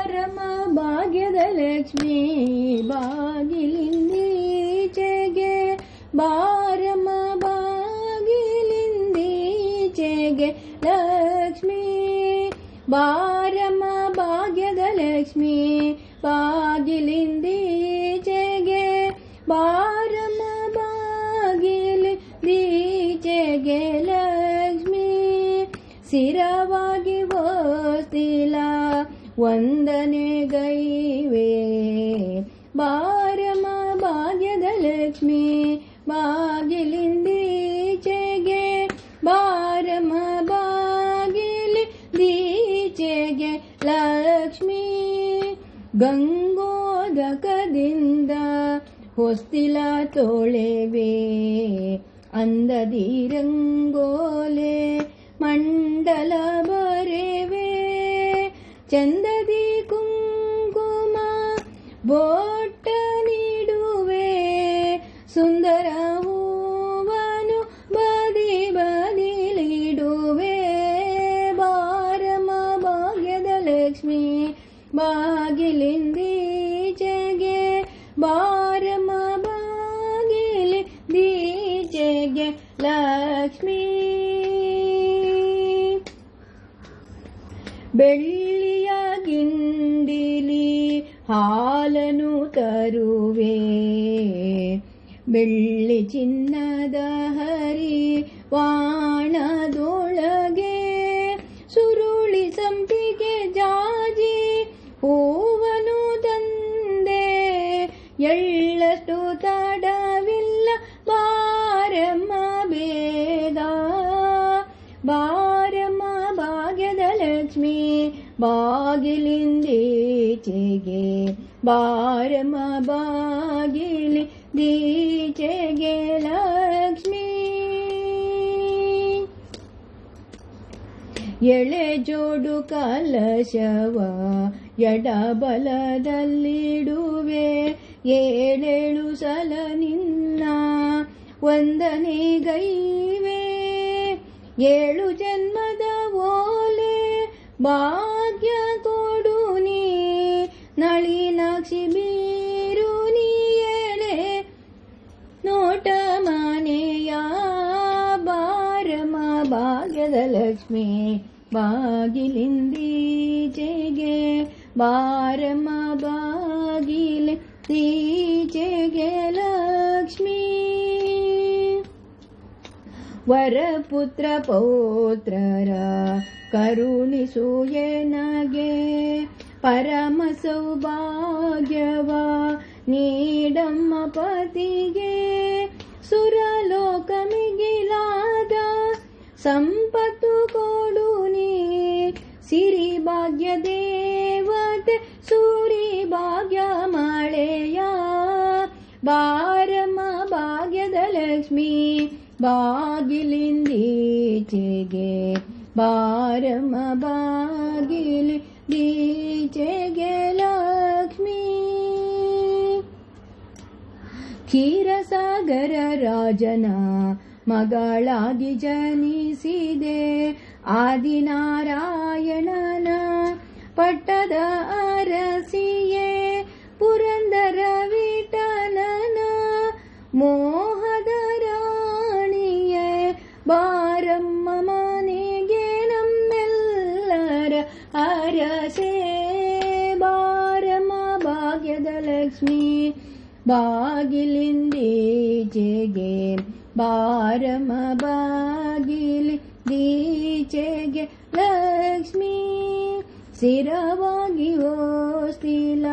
ಬಾರಮ ಭಾಗ್ಯದ ಲಕ್ಷ್ಮೀ ಬಾಗಿಲಿಂದೀಚೆಗೆ ಬಾರಮ ಬಾಗಿಲಿಂದೀಚೆಗೆ ಲಕ್ಷ್ಮೀ ಬಾರಮ ಭಾಗ್ಯದ ಲಕ್ಷ್ಮೀ ಬಾಗಿಲಿಂದೀಚೆಗೆ ಬಾರಮ ಬಾಗಿಲಿ ದೀಚೆಗೆ ಲಕ್ಷ್ಮೀ ಸ್ಥಿರವಾಗಿ ಓಸ್ತಿಲ ವಂದನೆ ಗೈವೆ. ಬಾರಮ ಭಾಗ್ಯದ ಲಕ್ಷ್ಮಿ ಬಾಗಿಲಿಂದೀಚೆಗೆ ಬಾರಮ ಬಾಗಿಲಿ ದೀಚೆಗೆ ಲಕ್ಷ್ಮಿ. ಗಂಗೋದಕದಿಂದ ಹೊಸ್ತಿಲ ತೋಳೆವೆ. ಅಂದದಿರಂಗೋಲೆ ಮಂಡಲ ಬರೆವೆ. ಚಂದ ಬೋಟ ನೀಡುವೆ ಸುಂದರ ಹೂವನು ಬದಿ ಬದಿಲಿಡುವೆ ಬಾರಮ ಭಾಗ್ಯದ ಲಕ್ಷ್ಮೀ ಬಾಗಿಲಿಂದೀಚೆಗೆ ಬಾರಮ ಬಾಗಿಲಿ ದೀಚೆಗೆ ಲಕ್ಷ್ಮೀ ಬೆಳ್ಳಿಯ ಗಿಂಡಿಲಿ ಹಾಲನು ತರುವೆ. ಬೆಳ್ಳಿ ಚಿನ್ನದ ಹರಿ ವಾಣದೊಳಗೆ ಸುರುಳಿ ಸಂಪಿಗೆ ಜಾಜಿ ಹೂವನು ತಂದೆ. ಎಳ್ಳಷ್ಟು ತಡವಿಲ್ಲ ಬಾರಮ್ಮ ಬೇಗ. ಬಾರಮ್ಮ ಭಾಗ್ಯದ ಲಕ್ಷ್ಮೀ ಬಾಗಿಲಿಂದೀಚೆಗೆ ಬಾರಮ ಬಾಗಿಲಿ ದೀಚೆಗೆ ಲಕ್ಷ್ಮೀ. ಎಳೆ ಜೋಡು ಕಲಶವ, ಎಡಬಲದಲ್ಲಿಡುವೆ, ಏಳೇಳು ಸಲ ನಿನ್ನ ವಂದನೆ ಗೈವೆ. ಏಳು ಜನ್ಮದ ಓಲೆ ನೀ ನಳಿನಾಕ್ಷಿ ಬೀರು ನೀ ಎಳೆ ನೋಟ ಮನೆಯ ಬಾರಮ ಭಾಗ್ಯದ ಲಕ್ಷ್ಮಿ ಬಾಗಿಲಿಂದೀಚೆಗೆ ಬಾರಮ ಬಾಗಿಲೆ ದೀಚೆಗೆ ಲಕ್ಷ್ಮೀ ವರಪುತ್ರ ಪೌತ್ರರ ಕರುಣಿಸು ಎನಗೆ ಪರಮ ಸೌಭಾಗ್ಯವ ನೀಡಮ್ಮ ಪತಿಗೆ ಸುರಲೋಕ ಮಿಗಿಲಾದ ಸಂಪತ್ತು ಕೊಡು ನೀ ಸಿರಿ ಭಾಗ್ಯ ದೇವತೆ ಸೂರಿ ಭಾಗ್ಯ ಮಳೆಯ ಬಾರಮ್ಮ ಭಾಗ್ಯದ ಲಕ್ಷ್ಮೀ ಬಾಗಿಲಿಂದೀಚೆಗೆ ಬಾರಮ್ಮ ಬಾಗಿಲಿ ದೀಚೆಗೆ ಲಕ್ಷ್ಮೀ ಕ್ಷೀರಸಾಗರ ರಾಜನ ಮಗಳಾಗಿ ಜನಿಸಿದೆ ಆದಿನಾರಾಯಣನ ಪಟ್ಟದ ಅರಸಿಯೇ ಪುರಂದರ ವಿಠಲನ ಮೋಹದ ರಾಣಿಯೇ ಬಾರಮ್ಮ ಮನೆಗೆ ನಮ್ಮೆಲ್ಲರ ಅರಸೇ ಬಾರಮ್ಮ ಭಾಗ್ಯದ ಲಕ್ಷ್ಮೀ ಬಾಗಿಲಿಂದೀಚೆಗೆ ಬಾರಮ ಬಾಗಿಲಿ ದೀಚೆಗೆ ಲಕ್ಷ್ಮೀ ಸ್ಥಿರವಾಗಿ ಓಸ್ತಿಲ